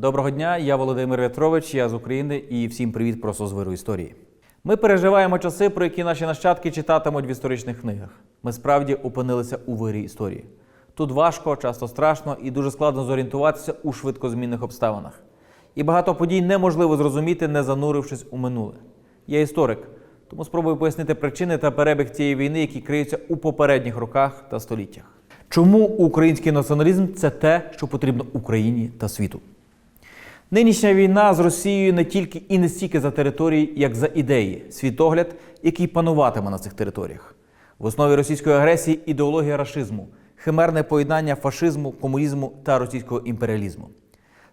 Доброго дня, я Володимир Вятрович, я з України і всім привіт просто з виру історії. Ми переживаємо часи, про які наші нащадки читатимуть в історичних книгах. Ми справді опинилися у вирі історії. Тут важко, часто страшно і дуже складно зорієнтуватися у швидкозмінних обставинах. І багато подій неможливо зрозуміти, не занурившись у минуле. Я історик, тому спробую пояснити причини та перебіг цієї війни, які криються у попередніх роках та століттях. Чому український націоналізм це те, що потрібно Україні та світу? Нинішня війна з Росією не тільки і не стільки за території, як за ідеї, світогляд, який пануватиме на цих територіях. В основі російської агресії ідеологія рашизму, химерне поєднання фашизму, комунізму та російського імперіалізму.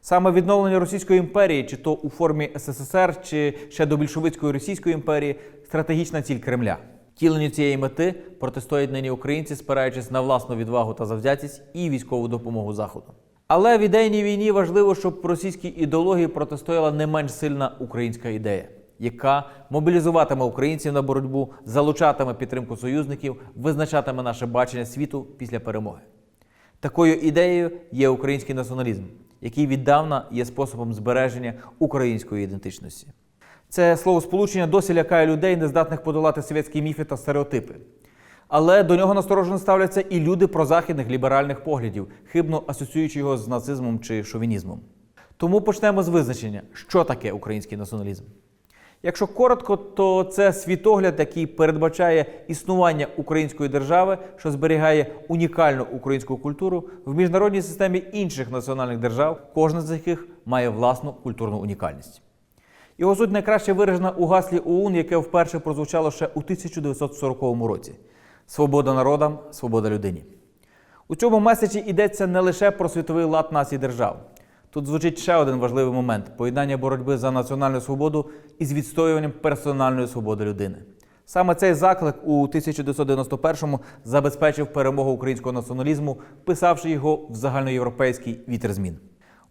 Саме відновлення Російської імперії, чи то у формі СССР, чи ще до більшовицької Російської імперії, стратегічна ціль Кремля. Втіленню цієї мети протистоять нині українці, спираючись на власну відвагу та завзятість і військову допомогу Заходу. Але в ідейній війні важливо, щоб російській ідеології протистояла не менш сильна українська ідея, яка мобілізуватиме українців на боротьбу, залучатиме підтримку союзників, визначатиме наше бачення світу після перемоги. Такою ідеєю є український націоналізм, який віддавна є способом збереження української ідентичності. Це словосполучення досі лякає людей, нездатних подолати совєтські міфи та стереотипи. Але до нього насторожено ставляться і люди прозахідних ліберальних поглядів, хибно асоціюючи його з нацизмом чи шовінізмом. Тому почнемо з визначення, що таке український націоналізм. Якщо коротко, то це світогляд, який передбачає існування української держави, що зберігає унікальну українську культуру в міжнародній системі інших національних держав, кожна з яких має власну культурну унікальність. Його суть найкраще виражена у гаслі ОУН, яке вперше прозвучало ще у 1940 році: Свобода народам, свобода людині. У цьому меседжі йдеться не лише про світовий лад націй держав. Тут звучить ще один важливий момент поєднання боротьби за національну свободу із відстоюванням персональної свободи людини. Саме цей заклик у 1991-му забезпечив перемогу українського націоналізму, писавши його в загальноєвропейський вітер змін.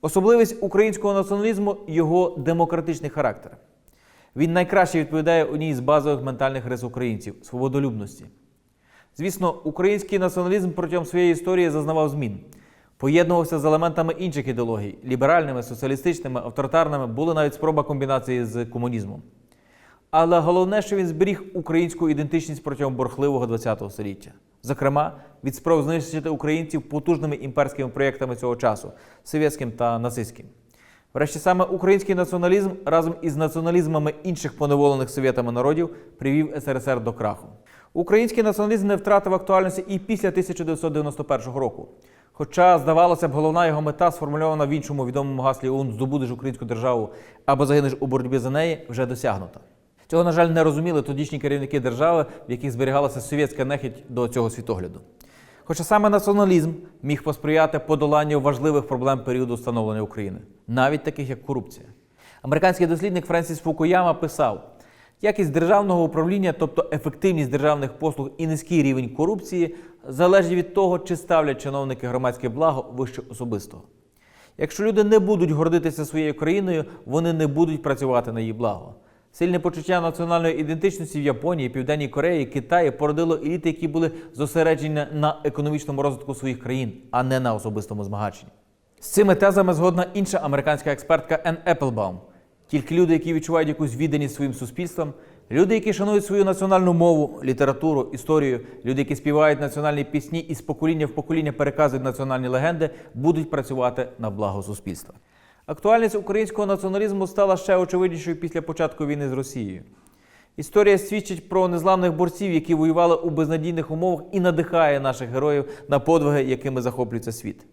Особливість українського націоналізму його демократичний характер. Він найкраще відповідає одній з базових ментальних рис українців свободолюбності. Звісно, український націоналізм протягом своєї історії зазнавав змін. Поєднувався з елементами інших ідеологій ліберальними, соціалістичними, авторитарними, були навіть спроба комбінації з комунізмом. Але головне, що він зберіг українську ідентичність протягом борхливого ХХ століття. Зокрема, від спроб знищити українців потужними імперськими проєктами цього часу совєтським та нацистським. Врешті саме український націоналізм разом із націоналізмами інших поневолених совєтами народів привів СРСР до краху. Український націоналізм не втратив актуальності і після 1991 року. Хоча, здавалося б, головна його мета, сформульована в іншому відомому гаслі ОУН «Здобудеш українську державу або загинеш у боротьбі за неї, вже досягнута. Цього, на жаль, не розуміли тодішні керівники держави, в яких зберігалася совєтська нехідь до цього світогляду. Хоча саме націоналізм міг посприяти подоланню важливих проблем періоду становлення України, навіть таких як корупція. Американський дослідник Френсіс Фукуяма писав: якість державного управління, тобто ефективність державних послуг і низький рівень корупції, залежить від того, чи ставлять чиновники громадське благо вище особистого. Якщо люди не будуть гордитися своєю країною, вони не будуть працювати на її благо. Сильне почуття національної ідентичності в Японії, Південній Кореї, Китаї породило еліти, які були зосереджені на економічному розвитку своїх країн, а не на особистому змагаченні. З цими тезами згодна інша американська експертка Енн Еплбаум. Тільки люди, які відчувають якусь відданість своїм суспільствам, люди, які шанують свою національну мову, літературу, історію, люди, які співають національні пісні і з покоління в покоління переказують національні легенди, будуть працювати на благо суспільства. Актуальність українського націоналізму стала ще очевиднішою після початку війни з Росією. Історія свідчить про незламних борців, які воювали у безнадійних умовах і надихає наших героїв на подвиги, якими захоплюється світ.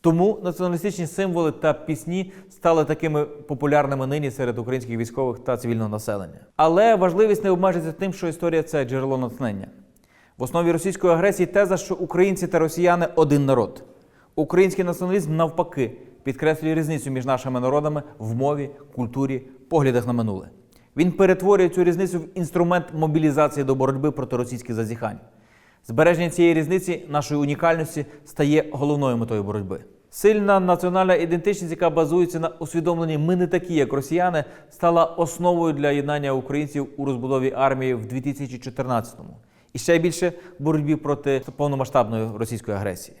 Тому націоналістичні символи та пісні стали такими популярними нині серед українських військових та цивільного населення. Але важливість не обмежується тим, що історія це джерело натхнення. В основі російської агресії теза, що українці та росіяни один народ. Український націоналізм навпаки підкреслює різницю між нашими народами в мові, культурі, поглядах на минуле. Він перетворює цю різницю в інструмент мобілізації до боротьби проти російських зазіхань. Збереження цієї різниці, нашої унікальності, стає головною метою боротьби. Сильна національна ідентичність, яка базується на усвідомленні ми не такі, як росіяни, стала основою для єднання українців у розбудові армії в 2014-му. І ще більше боротьбі проти повномасштабної російської агресії.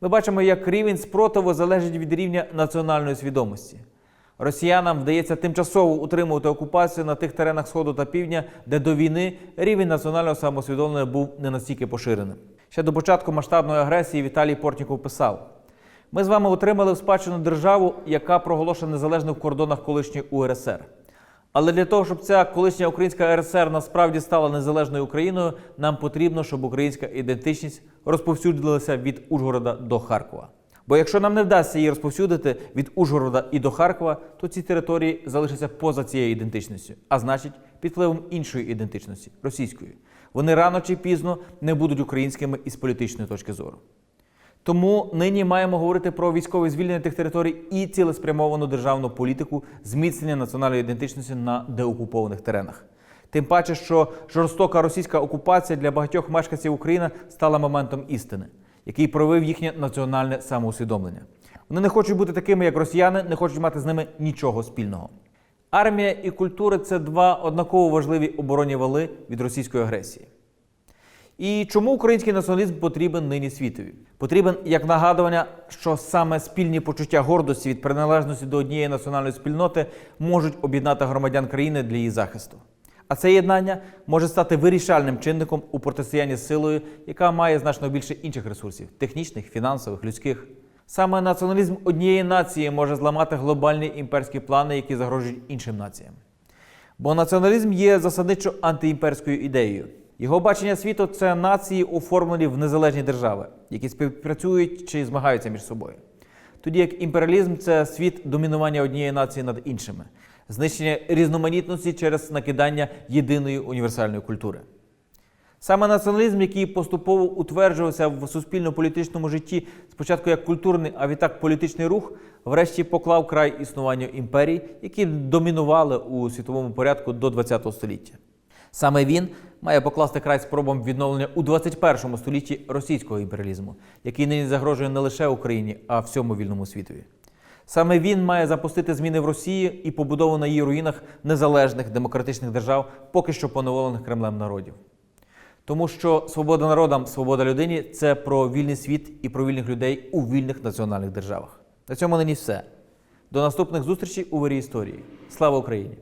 Ми бачимо, як рівень спротиву залежить від рівня національної свідомості. Росіянам вдається тимчасово утримувати окупацію на тих теренах Сходу та Півдня, де до війни рівень національного самосвідомлення був не настільки поширеним. Ще до початку масштабної агресії Віталій Портніков писав: ми з вами отримали в спадщину державу, яка проголошена незалежно в кордонах колишньої УРСР. Але для того, щоб ця колишня українська РСР насправді стала незалежною Україною, нам потрібно, щоб українська ідентичність розповсюдилася від Ужгорода до Харкова. Бо якщо нам не вдасться її розповсюдити від Ужгорода і до Харкова, то ці території залишаться поза цією ідентичністю, а значить, під впливом іншої ідентичності російської. Вони рано чи пізно не будуть українськими із політичної точки зору. Тому нині маємо говорити про військове звільнення тих територій і цілеспрямовану державну політику зміцнення національної ідентичності на деокупованих теренах. Тим паче, що жорстока російська окупація для багатьох мешканців України стала моментом істини, який провив їхнє національне самоусвідомлення. Вони не хочуть бути такими, як росіяни, не хочуть мати з ними нічого спільного. Армія і культура це два однаково важливі оборонні вали від російської агресії. І чому український націоналізм потрібен нині світові? Потрібен як нагадування, що саме спільні почуття гордості від приналежності до однієї національної спільноти можуть об'єднати громадян країни для її захисту. А це єднання може стати вирішальним чинником у протистоянні силою, яка має значно більше інших ресурсів технічних, фінансових, людських. Саме націоналізм однієї нації може зламати глобальні імперські плани, які загрожують іншим націям. Бо націоналізм є засадничо антиімперською ідеєю. Його бачення світу це нації, оформлені в незалежні держави, які співпрацюють чи змагаються між собою. Тоді як імперіалізм це світ домінування однієї нації над іншими, знищення різноманітності через накидання єдиної універсальної культури. Саме націоналізм, який поступово утверджувався в суспільно-політичному житті спочатку як культурний, а відтак політичний рух, врешті поклав край існуванню імперій, які домінували у світовому порядку до ХХ століття. Саме він має покласти край спробам відновлення у 21 столітті російського імперіалізму, який нині загрожує не лише Україні, а всьому вільному світові. Саме він має запустити зміни в Росії і побудову на її руїнах незалежних демократичних держав, поки що поневолених Кремлем народів. Тому що свобода народам, свобода людині це про вільний світ і про вільних людей у вільних національних державах. На цьому нині все. До наступних зустрічей у вирі історії. Слава Україні!